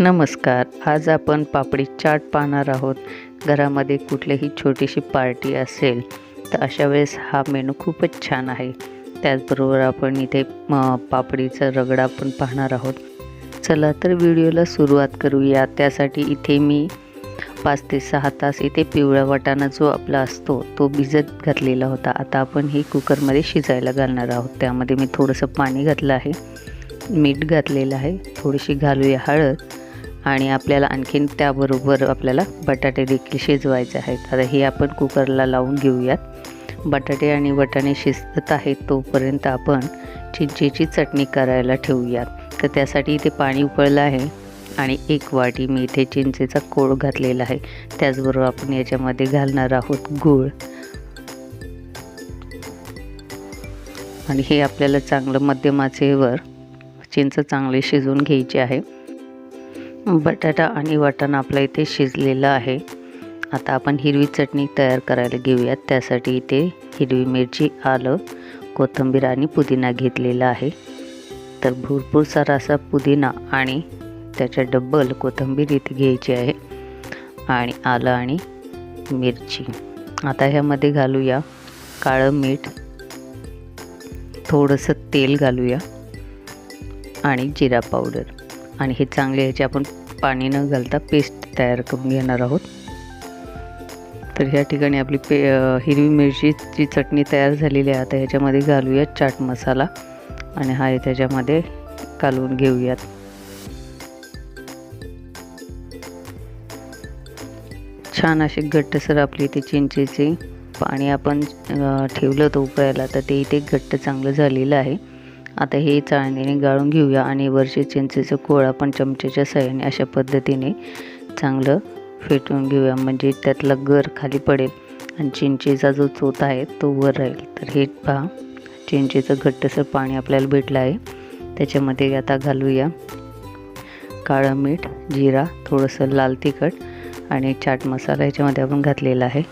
नमस्कार. आज आपण पापडी चाट पाहणार आहोत. घरामध्ये कुठलीही छोटीशी पार्टी असेल तर अशा वेळेस हा मेनू खूपच छान आहे. त्याचबरोबर आपण इथे पापडीचा रगडा पण पाहणार आहोत. चला तर व्हिडिओला सुरुवात करूया. त्यासाठी इथे मी पाच ते सहा तास इथे पिवळा वाटाणा जो आपला असतो तो भिजत घातलेला होता. आता आपण हे कुकरमध्ये शिजायला घालणार आहोत. त्यामध्ये मी थोडंसं पाणी घातलं आहे. मीठ घातलेलं आहे. थोडीशी घालूया हळद. आणि आपल्याला आणखीन त्याबरोबर आपल्याला बटाटे देखील शिजवायचे आहेत. आता हे आपण कुकरला लावून घेऊयात. बटाटे आणि वटाणे शिजत आहेत तोपर्यंत आपण चिंचेची चटणी करायला ठेवूयात. तर त्यासाठी इथे पाणी उकळलं आहे आणि एक वाटी मी इथे चिंचेचा कोळ घातलेला आहे. त्याचबरोबर आपण याच्यामध्ये घालणार आहोत गूळ. आणि हे आपल्याला चांगलं मध्यमाचेवर चिंच चांगली शिजवून घ्यायची आहे. बटाटा आणि वाटाणा आपला इथे शिजलेला आहे. आता आपण हिरवी चटणी तयार करायला घेऊयात. त्यासाठी इथे हिरवी मिरची आलं कोथिंबीर आणि पुदिना घेतलेला आहे. तर भरपूर सारा असा पुदिना आणि त्याच्या डब्बल कोथिंबीर इथे घ्यायची आहे आणि आलं आणि मिरची. आता ह्यामध्ये घालूया काळं मीठ थोडंसं तेल घालूया आणि जिरा पावडर. आणि हे चांगले ह्याचे आपण पाणी न घालता पेस्ट तयार करून घेणार आहोत. तर ह्या ठिकाणी आपली पे हिरवी मिरचीची चटणी तयार झालेली आहे. आता ह्याच्यामध्ये घालूया चाट मसाला आणि हा त्याच्यामध्ये घालून घेऊयात. छान असे घट्टसर आपली इथे चिंचेचे पाणी आपण ठेवलं होतं उकळायला तर ते इथे घट्ट चांगलं झालेलं आहे. आता हे चाळणीने गाळून घेऊया आणि वरचे चिंचेचं कोळा पण चमच्याच्या सहाय्याने अशा पद्धतीने चांगलं फेटून घेऊया. म्हणजे त्यातला गर खाली पडेल आणि चिंचेचा जो चोत आहे तो वर राहील. तर हे पहा चिंचेचं घट्टसर पाणी आपल्याला भेटलं आहे. त्याच्यामध्ये आता घालूया काळं मीठ जिरा थोडंसं लाल तिखट आणि चाट मसाला याच्यामध्ये आपण घातलेला आहे.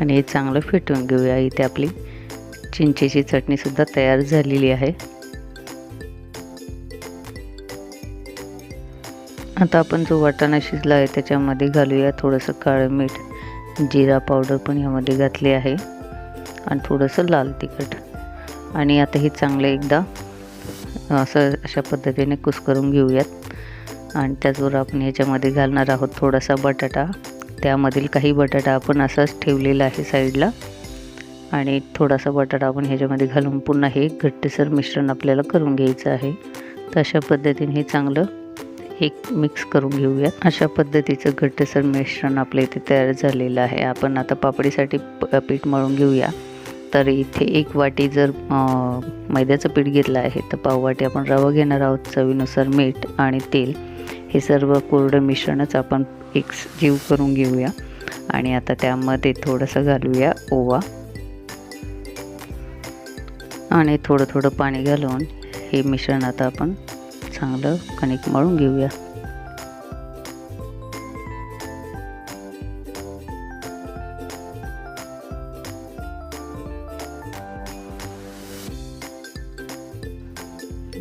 आणि हे चांगलं फेटून घेऊया इथे आपली चिंचेची चटणीसुद्धा तयार झालेली आहे. आता आपण जो वाटाणा शिजला आहे त्याच्यामध्ये घालूया थोडंसं काळं मीठ जिरा पावडर पण ह्यामध्ये घातली आहे आणि थोडंसं लाल तिखट. आणि आता हे चांगलं एकदा असं अशा पद्धतीने कुस्करून घेऊयात. आणि त्याचबरोबर आपण याच्यामध्ये घालणार आहोत थोडासा बटाटा. त्यामधील काही बटाटा आपण असाच ठेवलेला आहे साईडला. आणि थोडासा बटाटा आपण ह्याच्यामध्ये घालून पुन्हा हे घट्टसर मिश्रण आपल्याला करून घ्यायचं आहे. तर अशा पद्धतीने हे चांगलं एक मिक्स करून घेऊयात. अशा पद्धतीचं घट्टसर मिश्रण आपल्या इथे तयार झालेलं आहे. आपण आता पापडीसाठी प पीठ मळून घेऊया. तर इथे एक वाटी जर मैद्याचं पीठ घेतलं आहे तर पाववाटी आपण रवा घेणार आहोत चवीनुसार मीठ आणि तेल. हे सर्व कोरडं मिश्रणच आपण एक जीव करून घेऊया. आणि आता त्यामध्ये थोडंसं घालूया ओवा. आणि थोडं थोडं पाणी घालून हे मिश्रण आता आपण चांगलं कणिक मळून घेऊया.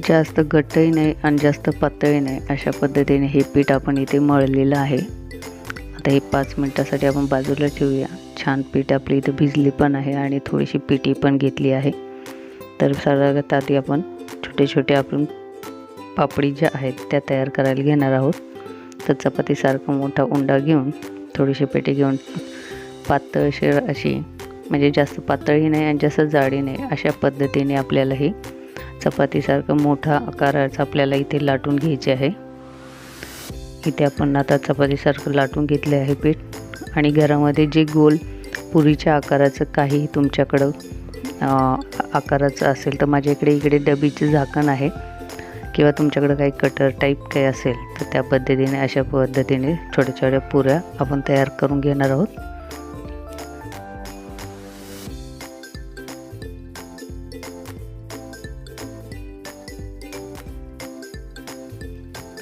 जास्त घट्टही नाही आणि जास्त पातळही नाही अशा पद्धतीने हे पीठ आपण इथे मळलेलं आहे. आता हे पाच मिनटासाठी आपण बाजूला ठेवूया. छान पीठ आपली इथे भिजली पण आहे आणि थोडीशी पिठी पण घेतली आहे. तर सर्वात आधी आपण छोटे छोटे आपण पापडी ज्या आहेत त्या तयार करायला घेणार आहोत. तर चपातीसारखा मोठा उंडा घेऊन थोडीशी पेटी घेऊन पातळशी अशी म्हणजे जास्त पातळी नाही आणि जास्त जाडी नाही अशा पद्धतीने आपल्याला हे चपातीसारखं मोठा आकाराचं आपल्याला इथे लाटून घ्यायचे आहे. इथे आपण आता चपातीसारखं लाटून घेतले आहे पीठ. आणि घरामध्ये जे गोल पुरीच्या आकाराचं काही तुमच्याकडं आकाराचं असेल तर माझ्या इकडे इकडे डबीचं झाकण आहे. किंवा तुमच्याकडं काही कटर टाईप काही असेल तर त्या पद्धतीने अशा पद्धतीने छोट्या छोट्या पुऱ्या आपण तयार करून घेणार आहोत.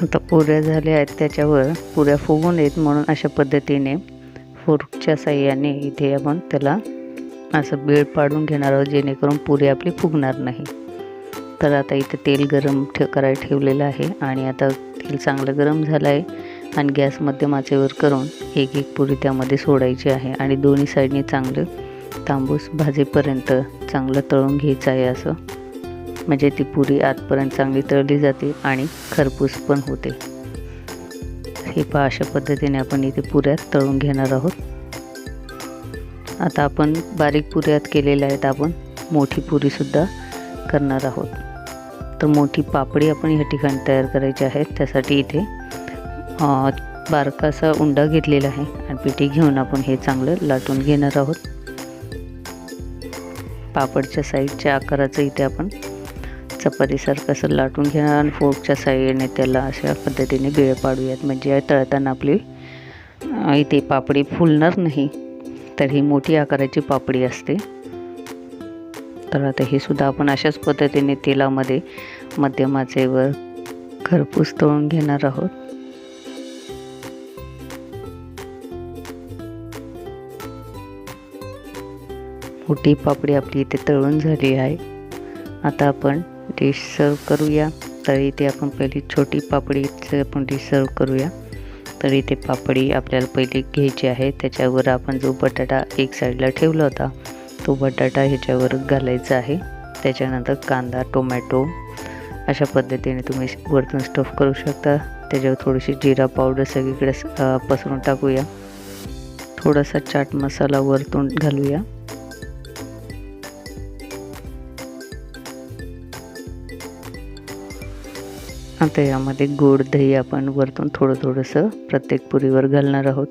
आता पुऱ्या झाल्या आहेत त्याच्यावर पुऱ्या फुगून येत म्हणून अशा पद्धतीने फोर्कच्या साह्याने इथे आपण त्याला असं बेळ पाडून घेणार आहोत जेणेकरून पुरी आपली फुगणार नाही. तर आता इथे तेल गरम ठे करायला ठेवलेलं आहे आणि आता तेल चांगलं गरम झालं आहे आणि गॅस माचेवर करून एक एक पुरी त्यामध्ये सोडायची आहे आणि दोन्ही साईडने चांगलं तांबूस भाजेपर्यंत चांगलं तळून घ्यायचं आहे असं. म्हणजे ती पुरी आतपर्यंत चांगली तळली जाते आणि खरपूस पण होते. हे पहा अशा पद्धतीने आपण इथे पुऱ्यात तळून घेणार आहोत. आता आपण बारीक पुऱ्यात केलेल्या आहेत आपण. मोठी पुरीसुद्धा करणार आहोत. तर मोठी पापडी आपण ह्या ठिकाणी तयार करायची आहे. त्यासाठी इथे बारकासा उंडा घेतलेला आहे. आणि पिठी घेऊन आपण हे चांगलं लाटून घेणार आहोत. पापडच्या साईडच्या आकाराचं इथे आपण चपातीसारखं असं लाटून घेणार आणि फोकच्या साईडने त्याला अशा पद्धतीने बिळ पाडूयात. म्हणजे तळताना आपली इथे पापडी फुलणार नाही. तर ही मोठी आकाराची पापडी असते. तर आता हे सुद्धा आपण अशाच पद्धतीने तेलामध्ये मध्यम आचेवर खरपूस तळून घेणार आहोत. मोठी पापडी आपली इथे तळून झाली आहे. आता आपण डिश सर्व करूया. तर इथे आपण पहिली छोटी पापडीचं आपण डिश सर्व करूया. तर इथे पापडी आपल्याला पहिली घ्यायची आहे. त्याच्यावर आपण जो बटाटा एक साईडला ठेवला होता तो बटाटा ह्याच्यावर घालायचा आहे. त्याच्यानंतर कांदा टोमॅटो अशा पद्धतीने तुम्ही वरतून स्टफ करू शकता. त्याच्यावर थोडीशी जिरा पावडर सगळीकडे पसरून टाकूया. थोडासा चाट मसाला वरतून घालूया. आता यामध्ये गोड दही आपण वरतून थोडं थोडंसं प्रत्येक पुरीवर घालणार आहोत.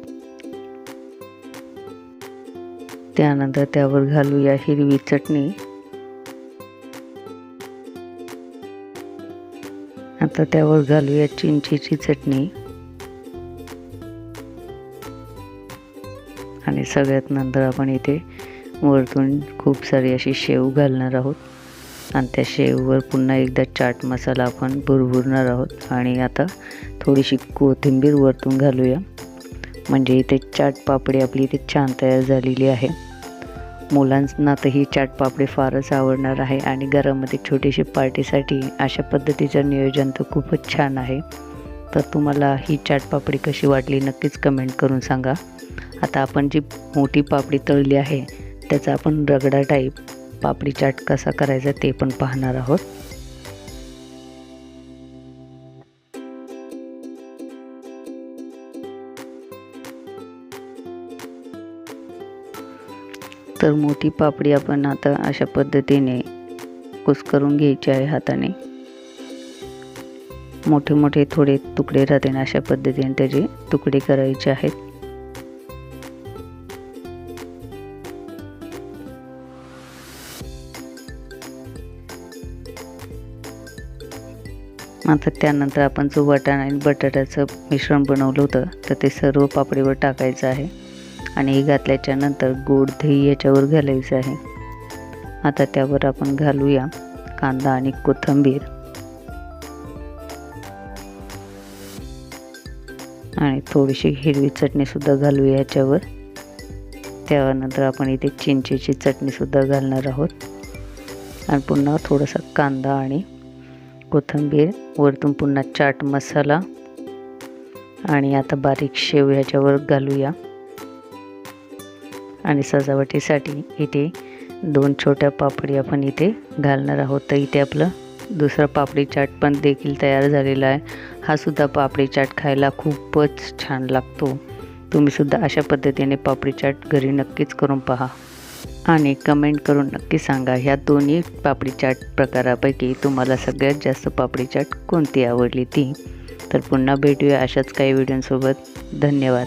त्यानंतर त्यावर घालूया हिरवी चटणी. आता त्यावर घालूया चिंचेची चटणी. आणि सगळ्यात नंतर आपण इथे वरतून खूप सारी अशी शेव घालणार आहोत. आणि त्या शेववर पुन्हा एकदा चाट मसाला आपण भुरभुरणार आहोत. आणि आता थोडीशी कोथिंबीर वरतून घालूया. म्हणजे इथे चाट पापडी आपली इथे छान तयार झालेली आहे. मुलांना तर ही चाट पापडी फारच आवडणार आहे आणि घरामध्ये छोटीशी पार्टीसाठी अशा पद्धतीचं नियोजन तर खूपच छान आहे. तर तुम्हाला ही चाट पापडी कशी वाटली नक्कीच कमेंट करून सांगा. आता आपण जी मोठी पापडी तळली आहे त्याचा आपण रगडा टाईप पापडी चाट कसा करायचा ते पण पाहणार आहोत. तर मोठी पापडी आपण आता अशा पद्धतीने कुस्करून घ्यायची आहे हाताने. मोठे मोठे थोडे तुकडे राहतील अशा पद्धतीने त्याचे तुकडे करायचे आहेत. आता त्यानंतर आपण जो वाटाणा आणि बटाट्याचं मिश्रण बनवलं होतं तर ते सर्व पापडीवर टाकायचं आहे आणि हे घातल्याच्या नंतर गोड दही याच्यावर घालायचं आहे. आता त्यावर आपण घालूया कांदा आणि कोथिंबीर. आणि थोडीशी हिरवी चटणीसुद्धा घालूया याच्यावर. त्यानंतर आपण इथे चिंचेची चटणीसुद्धा घालणार आहोत. आणि पुन्हा थोडासा कांदा आणि कोथिंबीर वरतून पुन्हा चाट मसाला आणि आता बारीक शेव ह्याच्यावर घालूया. आणि सजावटीसाठी इथे दोन छोट्या पापडी आपण इथे घालणार आहोत. तर इथे आपलं दुसरा पापडी चाट पण देखील तयार झालेला आहे. हा सुद्धा पापडी चाट खायला खूपच छान लागतो. तुम्हीसुद्धा अशा पद्धतीने पापडी चाट घरी नक्कीच करून पहा. आणि कमेंट करून नक्की सांगा. ह्या दोन्ही पापडी चाट प्रकारापैकी तुम्हाला सगळ्यात जास्त पापडी चाट कोणती आवडली ती? तर पुन्हा भेटूया अशाच काही व्हिडिओंसोबत धन्यवाद.